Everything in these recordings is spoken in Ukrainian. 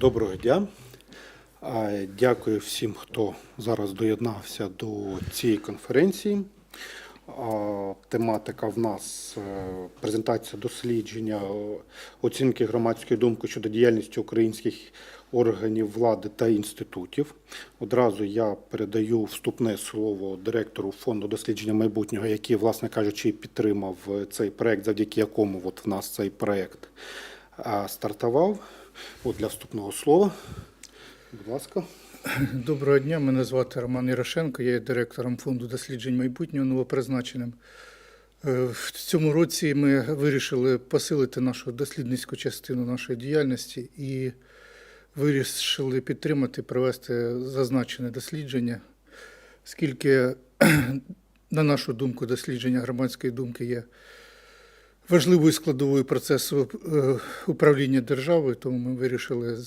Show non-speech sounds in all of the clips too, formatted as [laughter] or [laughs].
Доброго дня. Дякую всім, хто зараз доєднався до цієї конференції. Тематика в нас е, презентація дослідження е, оцінки громадської думки щодо діяльності українських органів влади та інститутів. Одразу я передаю вступне слово директору фонду дослідження майбутнього, який, власне кажучи, підтримав е, цей проект, завдяки якому от в нас цей проект стартував. От для вступного слова. Будь ласка. Доброго дня, мене звати Роман Ярошенко, я є директором фонду досліджень майбутнього новопризначеним. Е, В цьому році ми вирішили посилити нашу дослідницьку частину нашої діяльності і вирішили підтримати, провести зазначене дослідження, оскільки, на нашу думку, дослідження громадської думки є важливою складовою процесу е, управління державою, тому ми вирішили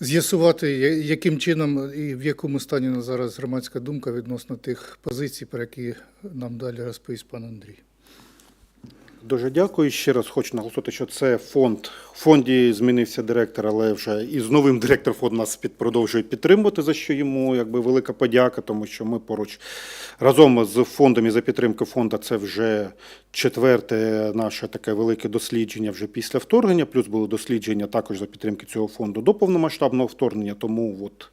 з'ясувати, яким чином і в якому стані на зараз громадська думка відносно тих позицій, про які нам далі розповість пан Андрій. Дуже дякую. Ще раз хочу наголосити, що це фонд. В фонді змінився директор, але вже і з новим [laughs] директором фонд нас під, продовжує підтримувати, за що йому якби велика подяка, тому що ми поруч разом з фондом і за підтримки фонду це вже четверте наше таке велике дослідження вже після вторгнення. Плюс були дослідження також за підтримки цього фонду до повномасштабного вторгнення. Тому от.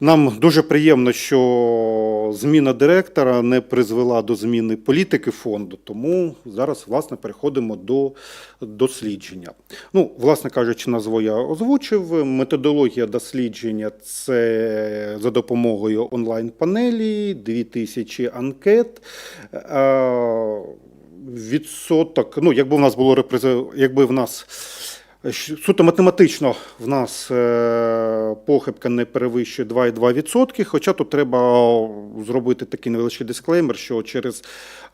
Нам дуже приємно, що зміна директора не призвела до зміни політики фонду, тому зараз, власне, переходимо до дослідження. Ну, власне кажучи, назву я озвучив. Методологія дослідження це за допомогою онлайн-панелі, 2000 анкет. Е, Відсоток, ну, якби в нас було якби в нас Суто математично в нас е, похибка не перевищує 2,2%, хоча тут треба зробити такий невеличкий дисклеймер, що через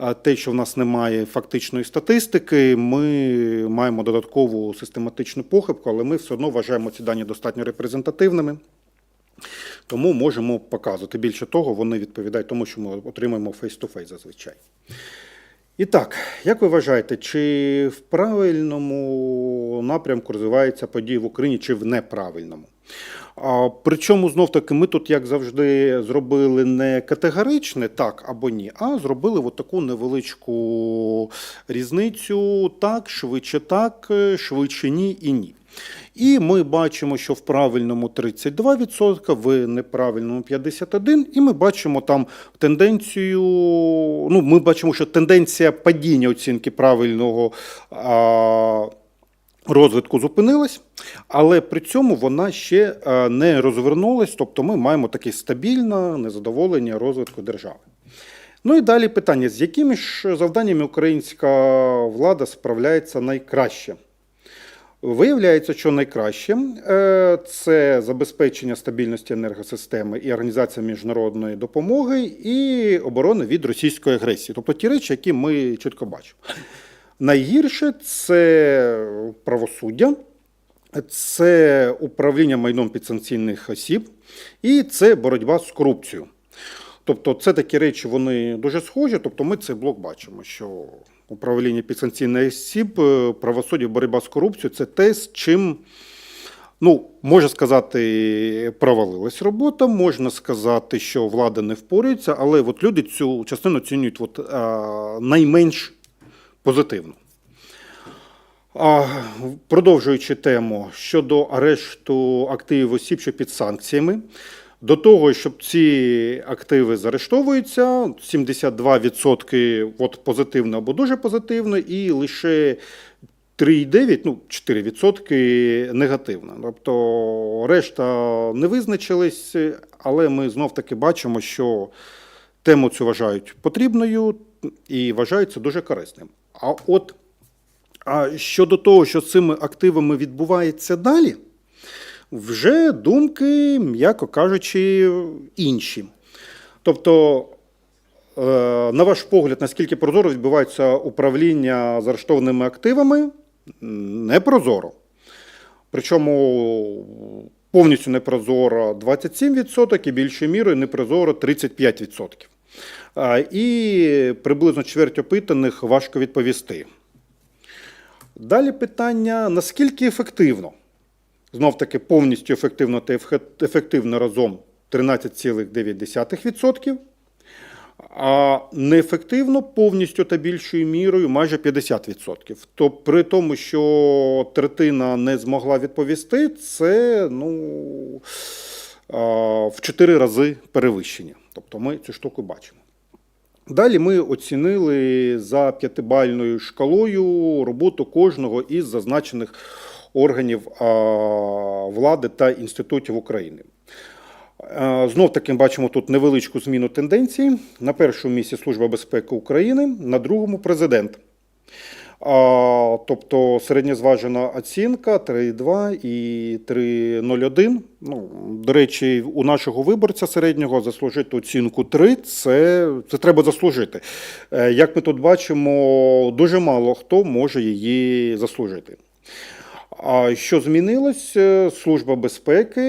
е, те, що в нас немає фактичної статистики, ми маємо додаткову систематичну похибку, але ми все одно вважаємо ці дані достатньо репрезентативними. Тому можемо показувати. Більше того, вони відповідають тому, що ми отримуємо фейс-то-фейс зазвичай. І так, як ви вважаєте, чи в правильному напрямку розвиваються події в Україні, чи в неправильному? А, причому знов таки ми тут, як завжди, зробили не категоричне так або ні, а зробили от таку невеличку різницю так, швидше так, швидше ні і ні. І ми бачимо, що в правильному 32%, в неправильному 51%, і ми бачимо там тенденцію. Ну, ми бачимо, що тенденція падіння оцінки правильного. А, Розвитку зупинилась, але при цьому вона ще е, не розвернулась, тобто ми маємо таке стабільне незадоволення розвитку держави. Ну і далі питання: з якими ж завданнями українська влада справляється найкраще? Виявляється, що найкраще е, це забезпечення стабільності енергосистеми і організація міжнародної допомоги і оборони від російської агресії, тобто ті речі, які ми чітко бачимо. Найгірше це правосуддя, це управління майном підсанкційних осіб і це боротьба з корупцією. Тобто, це такі речі, вони дуже схожі. Тобто, ми цей блок бачимо, що управління підсанкційних осіб, е, правосуддя, боротьба з корупцією це те, з чим. Ну, можна сказати, провалилась робота, можна сказати, що влада не впорюється, але от люди цю частину оцінюють от, а, найменш позитивно. А, продовжуючи тему щодо арешту активів осіб, що під санкціями, до того, щоб ці активи заарештовуються, 72% от позитивно або дуже позитивно, і лише 3,9, ну 4% негативно. Тобто решта не визначились, але ми знов таки бачимо, що тему цю вважають потрібною і вважають це дуже корисним. А от а щодо того, що з цими активами відбувається далі, вже думки, м'яко кажучи, інші. Тобто, е, на ваш погляд, наскільки прозоро відбувається управління заарештованими активами? Непрозоро. Причому повністю непрозоро 27% і більшою мірою непрозоро 35%. І приблизно чверть опитаних важко відповісти. Далі питання: наскільки ефективно Знов таки повністю ефективно та ефективно разом 13,9%. А неефективно повністю та більшою мірою майже 50%. То при тому, що третина не змогла відповісти, це ну, в 4 рази перевищення. Тобто ми цю штуку бачимо. Далі ми оцінили за п'ятибальною шкалою роботу кожного із зазначених органів влади та інститутів України. Е, Знов таки бачимо тут невеличку зміну тенденції. На першому місці Служба безпеки України, на другому президент. А, тобто середньозважена оцінка 3,2 і 3,01. Ну, до речі, у нашого виборця середнього заслужити оцінку 3 це, це треба заслужити. Е, Як ми тут бачимо, дуже мало хто може її заслужити. А що змінилось? Е, Служба безпеки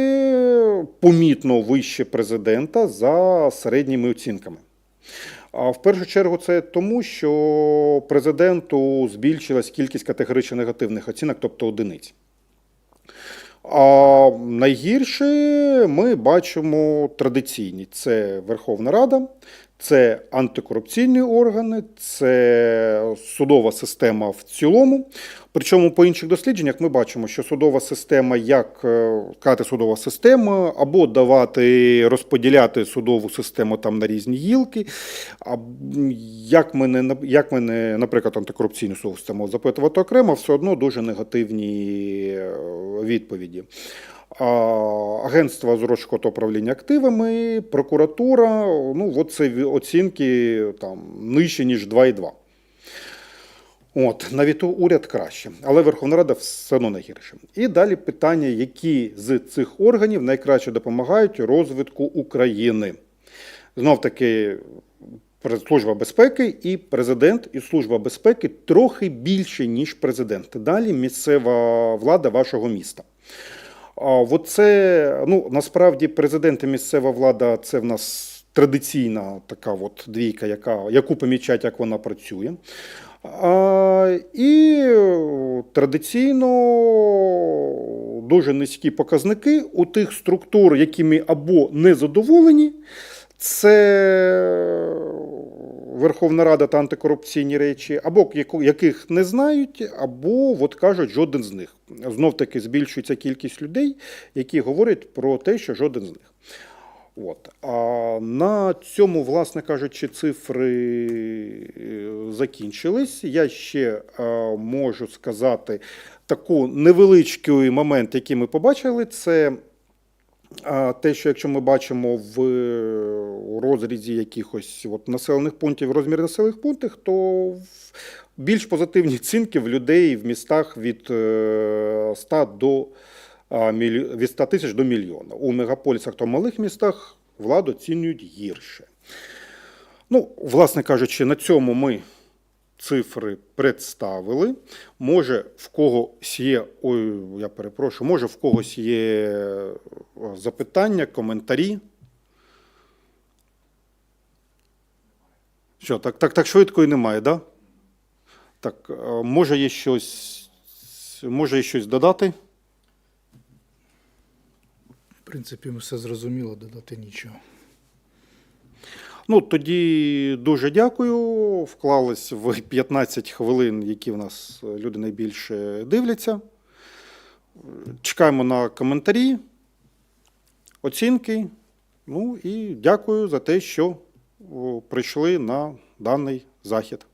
помітно вище президента за середніми оцінками. А в першу чергу це тому, що президенту збільшилась кількість категорично негативних оцінок, тобто одиниць. А найгірше ми бачимо традиційні: це Верховна Рада, це антикорупційні органи, це судова система в цілому. Причому по інших дослідженнях ми бачимо, що судова система, як е, казати судова система, або давати розподіляти судову систему там на різні гілки, а як ми не як ми не, наприклад, антикорупційну судову систему запитувати окремо, все одно дуже негативні е, відповіді. Агентство з розшуку управління активами, прокуратура, ну, от це оцінки там, нижче, ніж 2,2. От, навіть уряд краще, але Верховна Рада все одно найгірше. І далі питання, які з цих органів найкраще допомагають розвитку України. Знов таки, Служба безпеки і президент, і Служба безпеки трохи більше, ніж президент. Далі місцева влада вашого міста. А от це, ну, насправді, президент і місцева влада це в нас традиційна така от двійка, яка, яку помічать, як вона працює. А, і традиційно дуже низькі показники у тих структур, якими або не задоволені, це Верховна Рада та антикорупційні речі, або яких не знають, або от кажуть, жоден з них. Знов таки збільшується кількість людей, які говорять про те, що жоден з них. От. А на цьому, власне кажучи, цифри е, закінчились. Я ще е, можу сказати таку невеличкий момент, який ми побачили, це те, що якщо ми бачимо в е, розрізі якихось от населених пунктів, розмір населених пунктів, то більш позитивні оцінки в людей в містах від е, 100 до від 100 тисяч до мільйона. У мегаполісах та малих містах владу оцінюють гірше. Ну, власне кажучи, на цьому ми цифри представили. Може, в когось є, ой, я перепрошую, може, в когось є е, запитання, коментарі. Що, так, так, так швидко і немає, да? Так, е, може є щось, може є щось додати? В принципі, все зрозуміло, додати нічого. Ну, тоді дуже дякую. Вклались в 15 хвилин, які в нас е, люди найбільше дивляться. Чекаємо на коментарі, оцінки. Ну і дякую за те, що прийшли на даний захід.